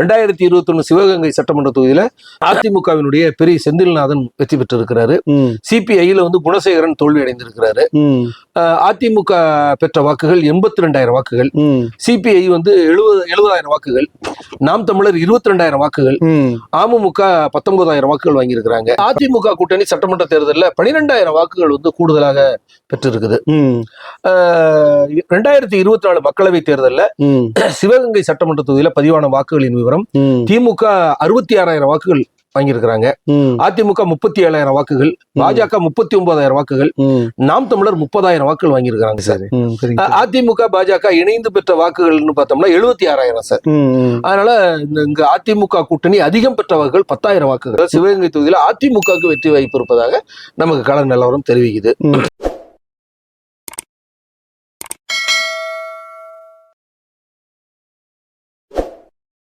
ரெண்டாயிரத்தி இருபத்தி ஒண்ணு சிவகங்கை சட்டமன்ற தொகுதியில அதிமுகவினுடைய பெரிய செந்தில்நாதன் வெற்றி பெற்றிருக்கிறாரு. சிபிஐல வந்து குணசேகரன் தோல்வி அடைந்திருக்கிறாரு அதிமுக பெற்ற வாக்குகள் எண்பத்தி ரெண்டாயிரம் வாக்குகள். சிபிஐ வந்து எழுபது எழுபதாயிரம் வாக்குகள். நாம் தமிழர் இருபத்தி ரெண்டாயிரம் வாக்குகள் அமமுக பத்தொன்பதாயிரம் வாக்குகள் வாங்கியிருக்கிறாங்க. அதிமுக கூட்டணி சட்டமன்ற தேர்தலில் பனிரெண்டாயிரம் வாக்குகள் வந்து கூடுதலாக பெற்றிருக்குது. ரெண்டாயிரத்தி இருபத்தி நாலு மக்களவை தேர்தலில் சிவகங்கை சட்டமன்ற தொகுதியில பதிவான வாக்குகளின் விவரம் திமுக அறுபத்தி ஆறாயிரம் வாக்குகள் வாங்கியிருக்கிறாங்க. அதிமுக முப்பத்தி ஏழாயிரம் வாக்குகள் பாஜக முப்பத்தி ஒன்பதாயிரம் வாக்குகள் நாம் தமிழர் முப்பதாயிரம் வாக்குகள் வாங்கியிருக்கிறாங்க சார். அதிமுக பாஜக இணைந்து பெற்ற வாக்குகள்னு பார்த்தோம்னா எழுபத்தி ஆறாயிரம் சார். அதனால இங்க அதிமுக கூட்டணி அதிகம் பெற்ற வாக்குகள் பத்தாயிரம் வாக்குகள். சிவகங்கை தொகுதியில அதிமுகவுக்கு வெற்றி வாய்ப்பு இருப்பதாக நமக்கு கள நிலவரம் தெரிவிக்குது.